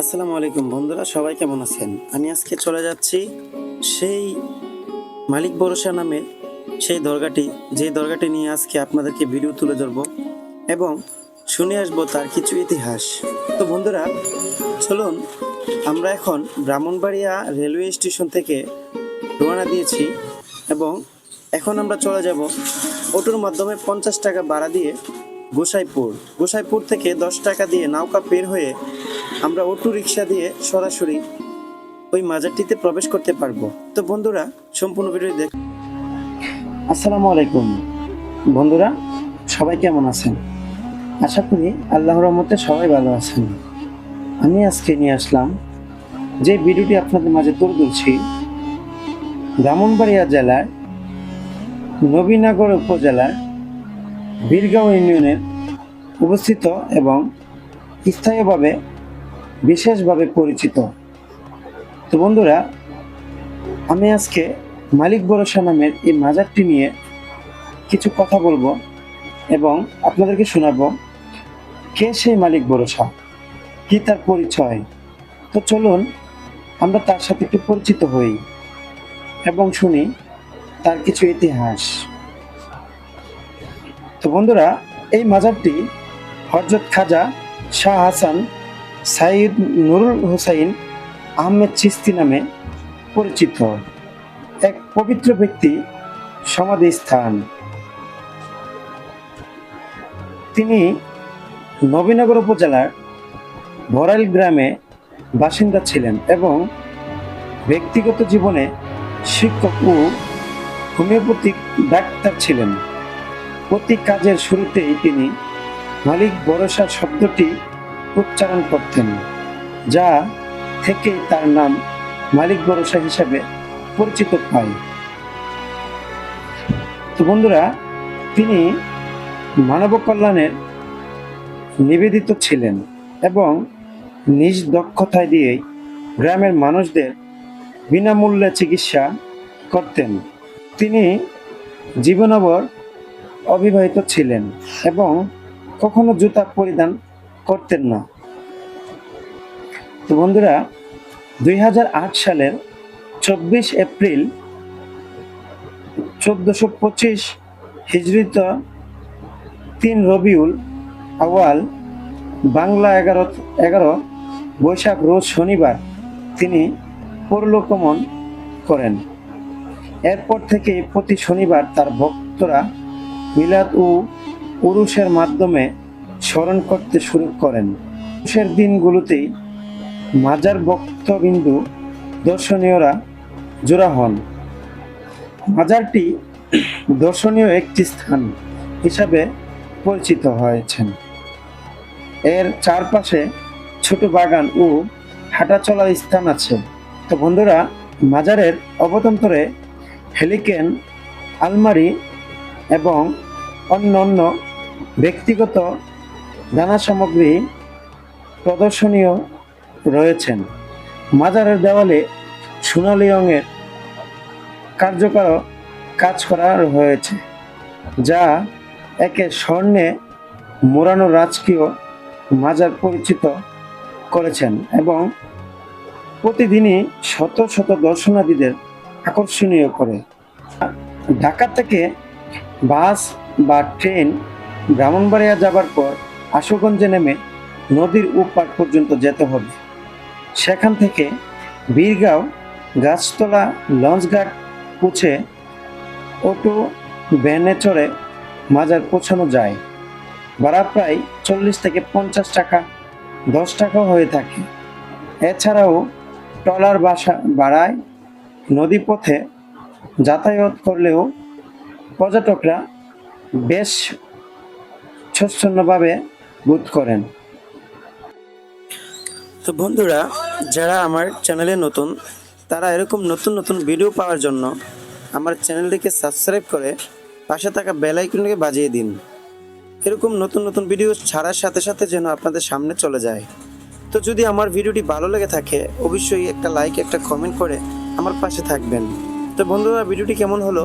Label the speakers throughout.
Speaker 1: আসসালামু আলাইকুম বন্ধুরা, সবাই কেমন আছেন? আমি আজকে চলে যাচ্ছি সেই মালিক ভরসা নামে সেই দরগাটি যে দরগাটি নিয়ে আজকে আপনাদেরকে ভিডিও তুলে ধরব এবং শুনে আসব তার কিছু ইতিহাস। তো বন্ধুরা, চলুন, আমরা এখন ব্রাহ্মণবাড়িয়া রেলওয়ে স্টেশন থেকে রওনা দিয়েছি এবং এখন আমরা চলে যাব অটোর মাধ্যমে পঞ্চাশ টাকা ভাড়া দিয়ে গোসাইপুর। গোসাইপুর থেকে দশ টাকা দিয়ে নৌকা বের হয়ে আমরা অটো রিক্সা দিয়ে সরাসরি ওই মাজারটিতে প্রবেশ করতে পারব। তো বন্ধুরা, সম্পূর্ণ ভিডিও দেখ আসসালামু আলাইকুম। বন্ধুরা, সবাই কেমন আছেন? আশা করি আল্লাহর রহমতে সবাই ভালো আছেন। আমি আজকে নিয়ে আসলাম যে ভিডিওটি আপনাদের মাঝে তুলে ধরছি ব্রাহ্মণবাড়িয়া জেলার নবীনগর উপজেলার বীরগাঁও ইউনিয়নের অবস্থিত এবং স্থায়ীভাবে বিশেষভাবে পরিচিত। তো বন্ধুরা, আমি আজকে মালিক ভরসা নামের এই মাজারটি নিয়ে কিছু কথা বলব এবং আপনাদেরকে শোনাবো, কে সেই মালিক ভরসা কি তার পরিচয়? তো চলুন, আমরা তার সাথে একটু পরিচিত হই এবং শুনি তার কিছু ইতিহাস। তো বন্ধুরা, এই মাজারটি হজরত খাজা শাহ হাসান সাইদ নুরুল হুসাইন আহমেদ চিস্তি নামে পরিচিত। এক পবিত্র ব্যক্তি সমাধি স্থান। তিনি নবীনগর উপজেলার বরাইল গ্রামে বাসিন্দা ছিলেন এবং ব্যক্তিগত জীবনে শিক্ষক ও হোমিওপ্যাথিক ডাক্তার ছিলেন। প্রতি কাজের শুরুতেই তিনি মালিক ভরসা শব্দটি উচ্চারণ করতেন, যা থেকে তার নাম মালিক ভরসা হিসাবে পরিচিত পায়। তো বন্ধুরা, তিনি মানব কল্যাণের নিবেদিত ছিলেন এবং নিজ দক্ষতায় দিয়েই গ্রামের মানুষদের বিনামূল্যে চিকিৎসা করতেন। তিনি জীবনাবর অবিবাহিত ছিলেন এবং কখনো জুতা পরিধান করতেন না। তো বন্ধুরা, দুই হাজার আট সালের চব্বিশ এপ্রিল চোদ্দশো পঁচিশ হিজড়িত তিন রবিউল আওয়াল বাংলা এগারো এগারো বৈশাখ রোজ শনিবার তিনি পরলোকমন করেন। এরপর থেকে প্রতি শনিবার তার ভক্তরা মিলাদ ও পুরুষের মাধ্যমে স্মরণ করতে শুরু করেন। পুরুষের দিনগুলোতেই মাজার বক্তবিন্দু দর্শনীয়রা জোড়া হন। মাজারটি দর্শনীয় একটি স্থান হিসাবে পরিচিত হয়েছেন। এর চারপাশে ছোট বাগান ও হাঁটা চলার স্থান আছে। তো বন্ধুরা, মাজারের অবতন্তরে হেলিকেন, আলমারি এবং অন্য অন্য ব্যক্তিগত দানা সামগ্রী প্রদর্শনীয় রয়েছেন। মাজারের দেওয়ালে সোনালি রঙের কার্যকর কাজ করা হয়েছে, যা একে স্বর্ণে মোড়ানো রাজকীয় মাজার পরিচিত করেছেন এবং প্রতিদিনই শত শত দর্শনার্থীদের আকর্ষণীয় করে। ঢাকা থেকে বাস বা ট্রেন ব্রাহ্মণবাড়িয়া যাবার পর আশুগঞ্জে নেমে নদীর উপার পর্যন্ত যেতে হবে। সেখান থেকে বীরগাঁও, গাছতলা, লঞ্চঘাট পৌঁছে অটো, ভ্যানে চড়ে মাজার পৌঁছানো যায়। ভাড়া প্রায় চল্লিশ থেকে পঞ্চাশ টাকা, দশ টাকাও হয়ে থাকে। এছাড়াও ট্রলার বাসা বাড়ায় নদীপথে যাতায়াত করলেও পর্যটকরা বেশ স্বচ্ছন্নভাবে বোধ করেন। তো বন্ধুরা, যারা আমার চ্যানেলে নতুন, তারা এরকম নতুন নতুন ভিডিও পাওয়ার জন্য আমার চ্যানেলটিকে সাবস্ক্রাইব করে পাশে থাকা বেল আইকনকে বাজিয়ে দিন। এরকম নতুন নতুন ভিডিও ছাড়ার সাথে সাথে যেন আপনাদের সামনে চলে যায়। তো যদি আমার ভিডিওটি ভালো লেগে থাকে, অবশ্যই একটা লাইক, একটা কমেন্ট করে আমার পাশে থাকবেন। তো বন্ধুরা, ভিডিওটি কেমন হলো?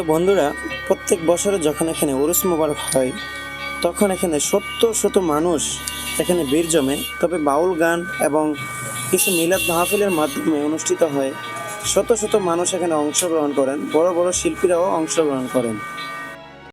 Speaker 1: তো বন্ধুরা, প্রত্যেক বছরে যখন এখানে উরুস মোবারক হয়, তখন এখানে শত শত মানুষ এখানে বীর জমে। তবে বাউল গান এবং কিছু মিলাদ মাহফিলের মাধ্যমে অনুষ্ঠিত হয়। শত শত মানুষ এখানে অংশগ্রহণ করেন, বড় বড় শিল্পীরাও অংশগ্রহণ করেন।